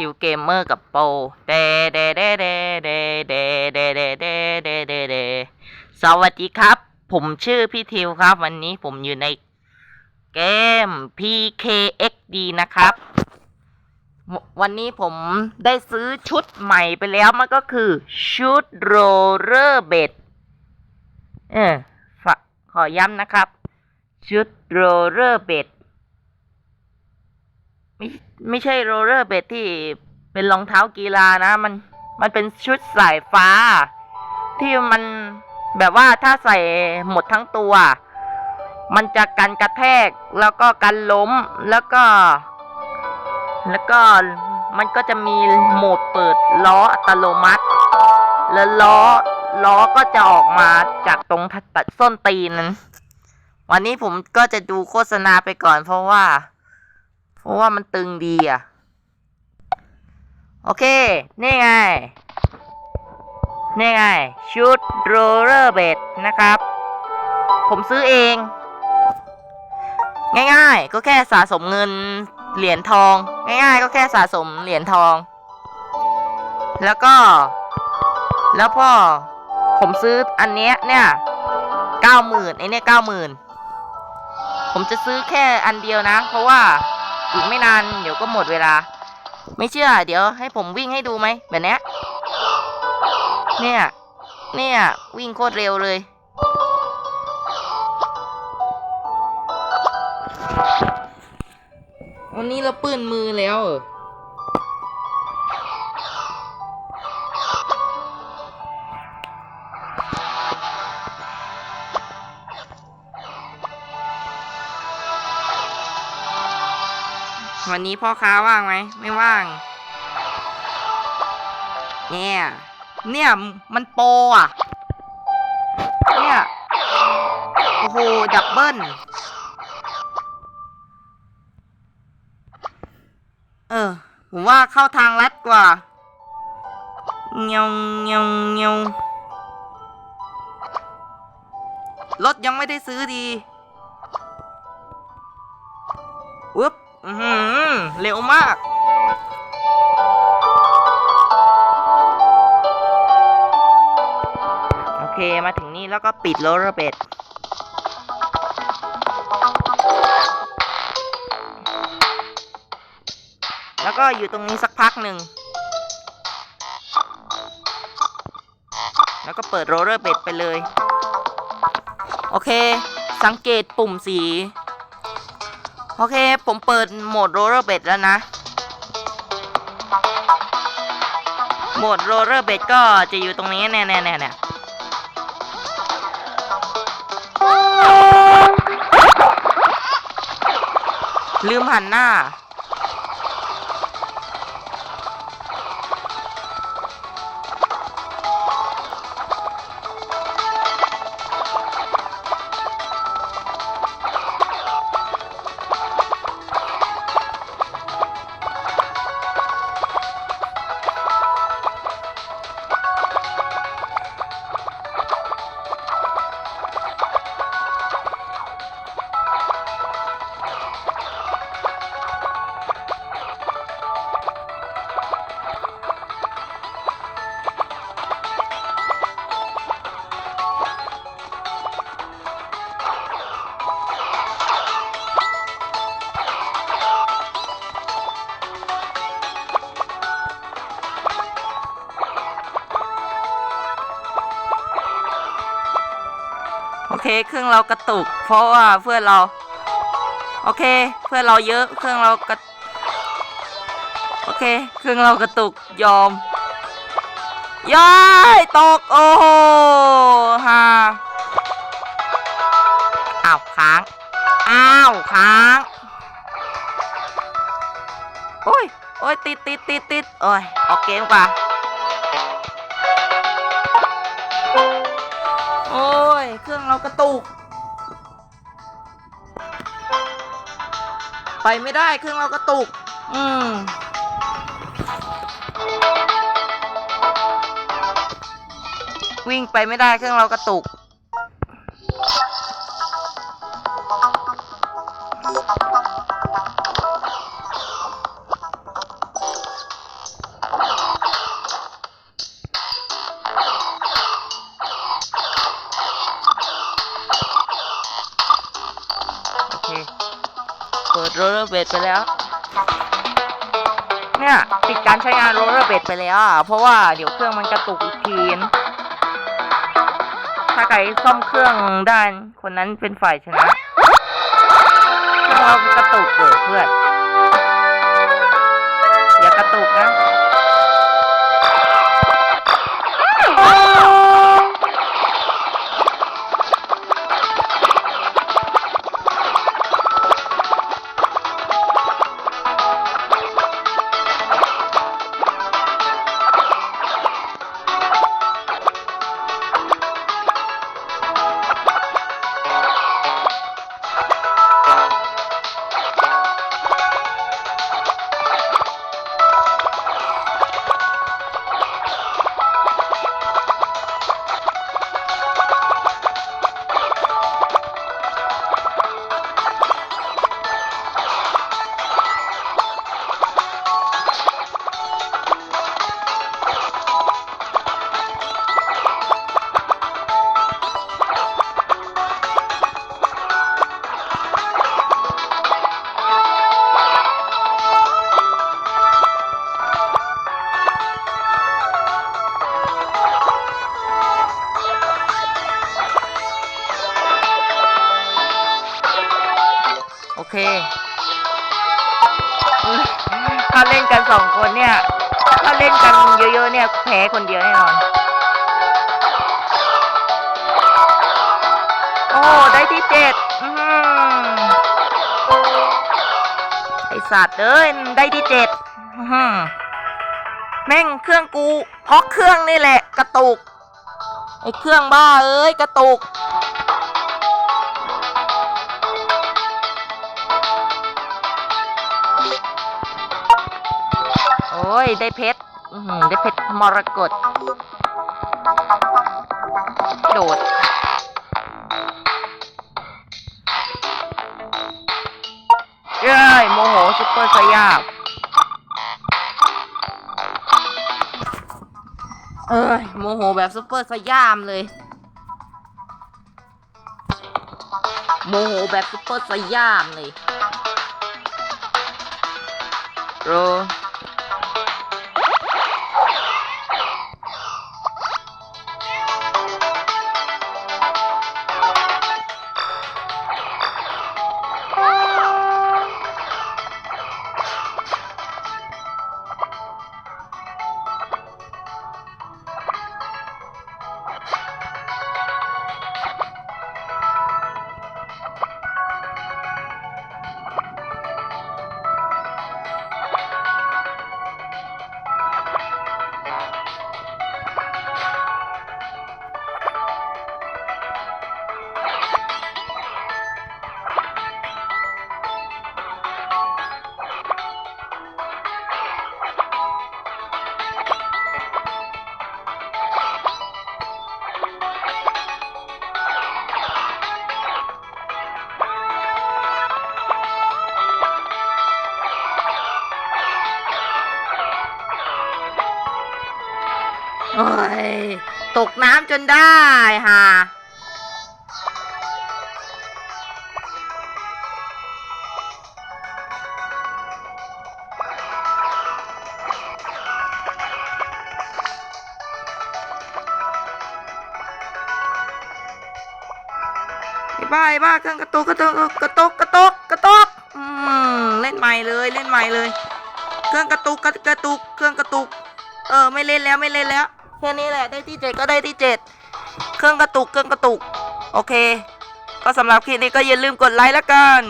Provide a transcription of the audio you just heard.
ทิวเกมเมอร์กับโปเดเดเดเดเดเดเดเดเดเดเดเดสวัสดีครับ ผมชื่อพี่ทิวครับ วันนี้ผมอยู่ในเกม PKXD นะครับ วันนี้ผมได้ซื้อชุดใหม่ไปแล้ว มันก็คือ ชุดโรเลอร์เบดเออขอย้ำนะครับ ชุดโรเลอร์เบด ไม่ไม่ใช่โรลเลอร์เบดที่เป็นรองเท้ากีฬานะ มันมันเป็นชุดสายฟ้า ที่มันแบบว่าถ้าใส่หมดทั้งตัว มันจะกันกระแทกแล้วก็กันล้มแล้วก็ แล้วก็มันก็จะมีโหมดเปิดล้ออัตโนมัติ แล้วล้อล้อก็จะออกมาจากตรงตัดส้นตีนนั้น วันนี้ผมก็จะดูโฆษณาไปก่อนเพราะว่า เพราะว่ามันตึงดีอะ โอเค นี่ไง นี่ไง ชุดโรลเลอร์เบดนะครับ ผมซื้อเอง ง่ายๆ ก็แค่สะสมเงินเหรียญทอง ง่ายๆ ก็แค่สะสมเหรียญทอง แล้วก็ แล้วพ่อ ผมซื้ออันเนี้ยเนี่ยเก้าหมื่นไอเนี้ยเก้าหมื่นผมจะซื้อแค่อันเดียวนะ เพราะว่า อีกไม่นานเดี๋ยวก็หมดเวลา ไม่เชื่อ เดี๋ยวให้ผมวิ่งให้ดูไหมแบบนี้เนี่ย เนี่ย วิ่งโคตรเร็วเลยวันนี้เราปื้นมือแล้ว วันนี้พ่อค้าว่างไหม ไม่ว่าง เนี่ย เนี่ย มันโปอะ เนี่ย โอ้โห ดับเบิลเออ ผมว่าเข้าทางลัดกว่าเงียวเงียวเงียวรถยังไม่ได้ซื้อดีอุ๊บอือหือ เร็วมากโอเคมาถึงนี่แล้วก็ปิดโรลเลอร์เบดแล้วก็อยู่ตรงนี้สักพักหนึ่ง แล้วก็เปิดโรลเลอร์เบดไปเลย โอเค สังเกตปุ่มสี โอเค ผมเปิดโหมดโรลเลอร์เบดแล้วนะ โหมดโรลเลอร์เบดก็จะอยู่ตรงนี้แน่ๆๆเนี่ยลืมหันหน้า โอเค เครื่องเรากระตุก เพราะว่าเพื่อนเรา โอเค เพื่อนเราเยอะ เครื่องเรากระโอเค เครื่องเรากระตุกยอมย้ายตก โอ้โหฮ่าอ้าวค้าง อ้าวค้าง โอ้ย โอ้ยติดติดติดติดโอ้ย ออกเกมกว่า เครื่องเรากระตุก ไปไม่ได้เครื่องเรากระตุก อืมวิ่งไปไม่ได้เครื่องเรากระตุก ดโรลเลอร์เบดไปแล้ว เนี่ยปิดการใช้งานโรลเลอร์เบดไปแล้วอะเพราะว่าเดี๋ยวเครื่องมันกระตุกอีกทีนถ้าใครซ่อมเครื่องได้คนนั้นเป็นฝ่ายชนะเครื่องเรากระตุกเกิดเพื่อนอย่ากระตุกนะ เคอุ๊ยถ้าเล่นกันสองคนเนี่ย ถ้าเล่นกันเยอะๆเนี่ยแพ้คนเดียวแน่นอน โอ้ ได้ที่เจ็ดอือหือไอสัตว์เอ้ยได้ที่เจ็ดแม่งเครื่องกูเพราะเครื่องนี่แหละ กระตุก ไอเครื่องบ้าเอ้ย กระตุก อ้ย ได้เพชรได้เพชรมรกตโดด เย้ยโมโหซุปเปอร์สยามเอ้ยโมโหแบบซุปเปอร์สยามเลย โมโหแบบซุปเปอร์สยามเลยโร ตกน้ำจนได้ฮ่าไอ้บ้าไอ้บ้าเครื่องกระตุกกระตุกกระตุกกระตุกกระตุกอืมเล่นใหม่เลยเล่นใหม่เลย เครื่องกระตุกกระกระตุกเครื่องกระตุก เออไม่เล่นแล้วไม่เล่นแล้ว แค่นี้แหละได้ที่เจ็ดก็ได้ที่เจ็ดเครื่องกระตุกเครื่องกระตุก โอเค ก็สำหรับคลิปนี้ก็อย่าลืมกดไลค์แล้วกัน